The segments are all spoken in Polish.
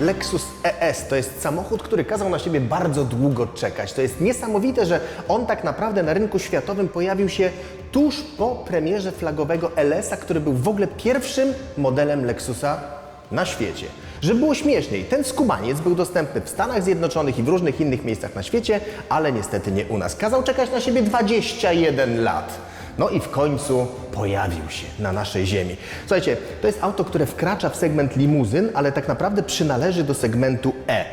Lexus ES to jest samochód, który kazał na siebie bardzo długo czekać. To jest niesamowite, że on tak naprawdę na rynku światowym pojawił się tuż po premierze flagowego LS-a, który był w ogóle pierwszym modelem Lexusa na świecie. Żeby było śmieszniej, ten skubaniec był dostępny w Stanach Zjednoczonych i w różnych innych miejscach na świecie, ale niestety nie u nas. Kazał czekać na siebie 21 lat. No i w końcu pojawił się na naszej ziemi. Słuchajcie, to jest auto, które wkracza w segment limuzyn, ale tak naprawdę przynależy do segmentu E.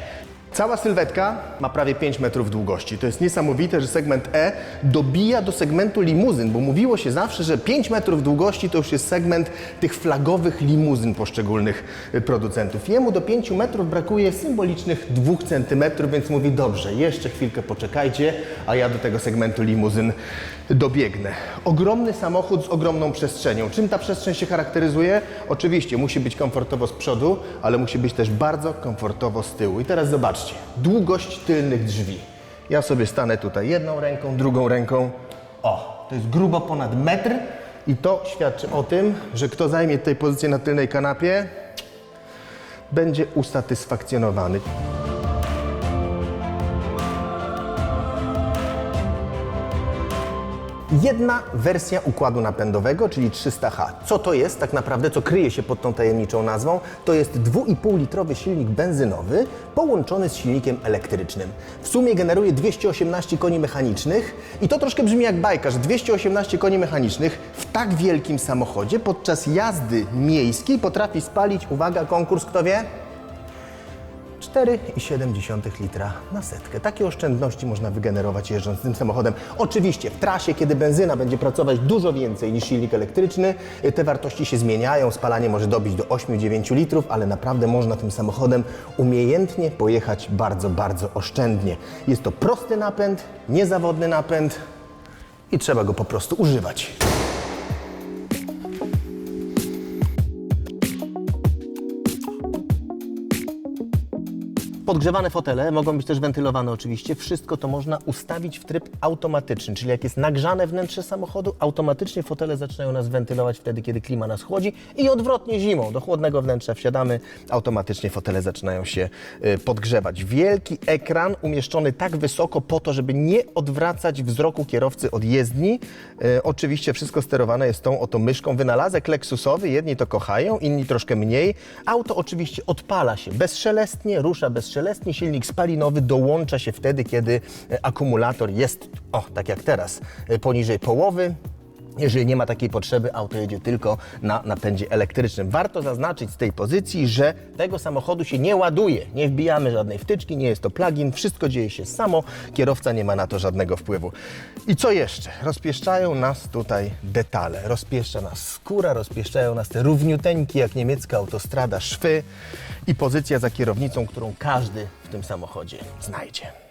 Cała sylwetka ma prawie 5 metrów długości. To jest niesamowite, że segment E dobija do segmentu limuzyn, bo mówiło się zawsze, że 5 metrów długości to już jest segment tych flagowych limuzyn poszczególnych y, producentów. Jemu do 5 metrów brakuje symbolicznych 2 centymetrów, więc mówi dobrze, jeszcze chwilkę poczekajcie, a ja do tego segmentu limuzyn dobiegnę. Ogromny samochód z ogromną przestrzenią. Czym ta przestrzeń się charakteryzuje? Oczywiście musi być komfortowo z przodu, ale musi być też bardzo komfortowo z tyłu. I teraz zobaczcie, długość tylnych drzwi. Ja sobie stanę tutaj jedną ręką, drugą ręką. O, to jest grubo ponad metr i to świadczy o tym, że kto zajmie tutaj pozycję na tylnej kanapie, będzie usatysfakcjonowany. Jedna wersja układu napędowego, czyli 300H. Co to jest tak naprawdę, co kryje się pod tą tajemniczą nazwą? To jest 2,5-litrowy silnik benzynowy połączony z silnikiem elektrycznym. W sumie generuje 218 koni mechanicznych i to troszkę brzmi jak bajka, że 218 koni mechanicznych w tak wielkim samochodzie podczas jazdy miejskiej potrafi spalić, uwaga, konkurs, kto wie? 4,7 litra na setkę. Takie oszczędności można wygenerować jeżdżąc tym samochodem. Oczywiście w trasie, kiedy benzyna będzie pracować dużo więcej niż silnik elektryczny, te wartości się zmieniają. Spalanie może dobić do 8-9 litrów, ale naprawdę można tym samochodem umiejętnie pojechać bardzo, bardzo oszczędnie. Jest to prosty napęd, niezawodny napęd i trzeba go po prostu używać. Podgrzewane fotele mogą być też wentylowane oczywiście. Wszystko to można ustawić w tryb automatyczny, czyli jak jest nagrzane wnętrze samochodu, automatycznie fotele zaczynają nas wentylować wtedy, kiedy klima nas chłodzi i odwrotnie zimą. Do chłodnego wnętrza wsiadamy, automatycznie fotele zaczynają się y, podgrzewać. Wielki ekran umieszczony tak wysoko po to, żeby nie odwracać wzroku kierowcy od jezdni. Y, Oczywiście wszystko sterowane jest tą oto myszką. Wynalazek Lexusowy, jedni to kochają, inni troszkę mniej. Auto oczywiście odpala się bezszelestnie, rusza bezszelestnie. Silnik spalinowy dołącza się wtedy, kiedy akumulator jest, o, tak jak teraz, e, poniżej połowy. Jeżeli nie ma takiej potrzeby, auto jedzie tylko na napędzie elektrycznym. Warto zaznaczyć z tej pozycji, że tego samochodu się nie ładuje. Nie wbijamy żadnej wtyczki, nie jest to plugin, wszystko dzieje się samo, kierowca nie ma na to żadnego wpływu. I co jeszcze? Rozpieszczają nas tutaj detale. Rozpieszcza nas skóra, rozpieszczają nas te równiuteńkie jak niemiecka autostrada szwy i pozycja za kierownicą, którą każdy w tym samochodzie znajdzie.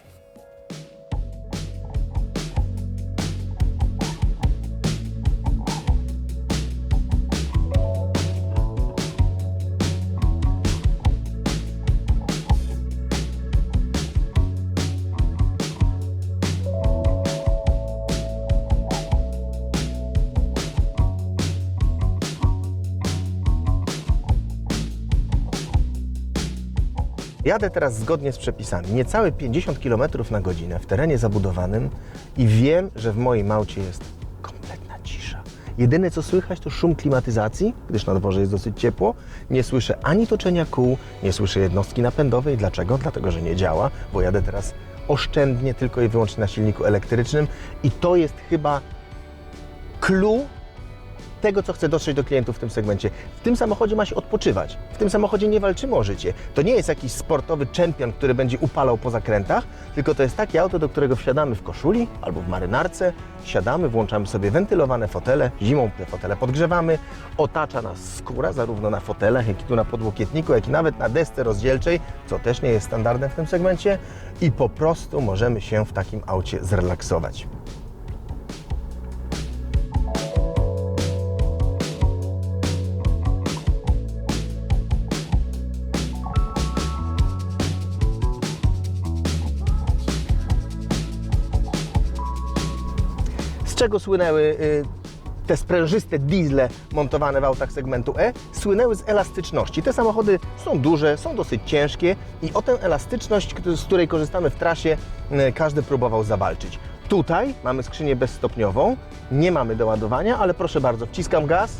Jadę teraz zgodnie z przepisami, niecałe 50 km na godzinę w terenie zabudowanym i wiem, że w moim aucie jest kompletna cisza. Jedyne co słychać to szum klimatyzacji, gdyż na dworze jest dosyć ciepło. Nie słyszę ani toczenia kół, nie słyszę jednostki napędowej. Dlaczego? Dlatego, że nie działa, bo jadę teraz oszczędnie tylko i wyłącznie na silniku elektrycznym i to jest chyba clue tego, co chcę dotrzeć do klientów w tym segmencie. W tym samochodzie ma się odpoczywać. W tym samochodzie nie walczymy o życie. To nie jest jakiś sportowy czempion, który będzie upalał po zakrętach, tylko to jest takie auto, do którego wsiadamy w koszuli albo w marynarce, siadamy, włączamy sobie wentylowane fotele, zimą te fotele podgrzewamy, otacza nas skóra zarówno na fotelach, jak i tu na podłokietniku, jak i nawet na desce rozdzielczej, co też nie jest standardem w tym segmencie i po prostu możemy się w takim aucie zrelaksować. Czego słynęły y, te sprężyste diesle montowane w autach segmentu E słynęły z elastyczności. Te samochody są duże, są dosyć ciężkie i o tę elastyczność, z której korzystamy w trasie, e, każdy próbował zawalczyć. Tutaj mamy skrzynię bezstopniową, nie mamy doładowania, ale proszę bardzo, wciskam gaz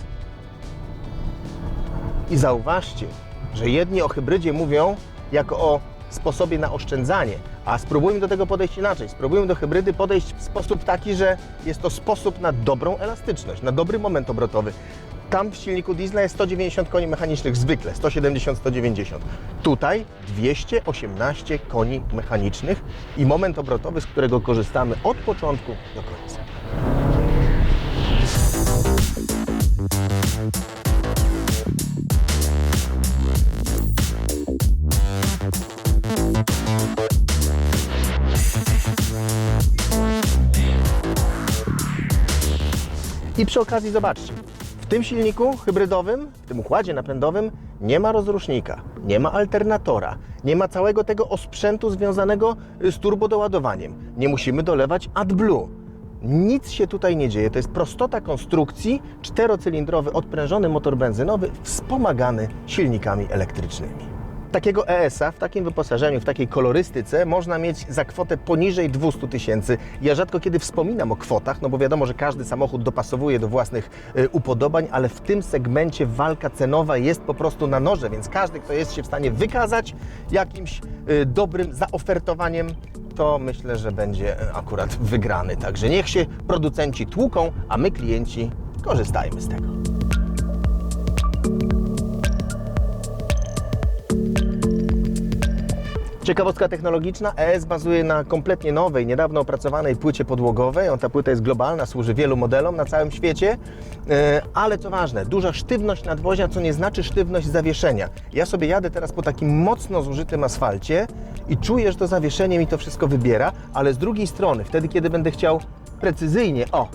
i zauważcie, że jedni o hybrydzie mówią jako o sposobie na oszczędzanie, a spróbujmy do tego podejść inaczej. Spróbujmy do hybrydy podejść w sposób taki, że jest to sposób na dobrą elastyczność, na dobry moment obrotowy. Tam w silniku diesla jest 190 koni mechanicznych zwykle, 170-190. Tutaj 218 koni mechanicznych i moment obrotowy, z którego korzystamy od początku do końca. I przy okazji zobaczcie, w tym silniku hybrydowym, w tym układzie napędowym nie ma rozrusznika, nie ma alternatora, nie ma całego tego osprzętu związanego z turbodoładowaniem. Nie musimy dolewać AdBlue. Nic się tutaj nie dzieje. To jest prostota konstrukcji, czterocylindrowy odprężony motor benzynowy wspomagany silnikami elektrycznymi. Takiego ES-a w takim wyposażeniu, w takiej kolorystyce można mieć za kwotę poniżej 200 tysięcy. Ja rzadko kiedy wspominam o kwotach, no bo wiadomo, że każdy samochód dopasowuje do własnych y, upodobań, ale w tym segmencie walka cenowa jest po prostu na noże, więc każdy, kto jest się w stanie wykazać jakimś y, dobrym zaofertowaniem, to myślę, że będzie y, akurat wygrany. Także niech się producenci tłuką, a my klienci korzystajmy z tego. Ciekawostka technologiczna, ES bazuje na kompletnie nowej, niedawno opracowanej płycie podłogowej. Ta płyta jest globalna, służy wielu modelom na całym świecie, E, ale co ważne, duża sztywność nadwozia, co nie znaczy sztywność zawieszenia. Ja sobie jadę teraz po takim mocno zużytym asfalcie i czuję, że to zawieszenie mi to wszystko wybiera, ale z drugiej strony, wtedy kiedy będę chciał precyzyjnie, o,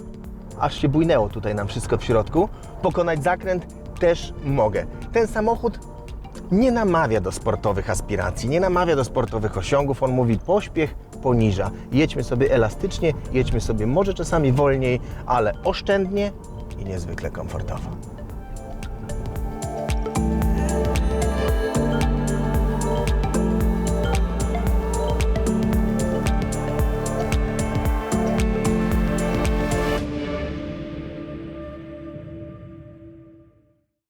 aż się bujnęło tutaj nam wszystko w środku, pokonać zakręt też mogę. Ten samochód nie namawia do sportowych aspiracji, nie namawia do sportowych osiągów. On mówi pośpiech poniża. Jedźmy sobie elastycznie, jedźmy sobie może czasami wolniej, ale oszczędnie i niezwykle komfortowo.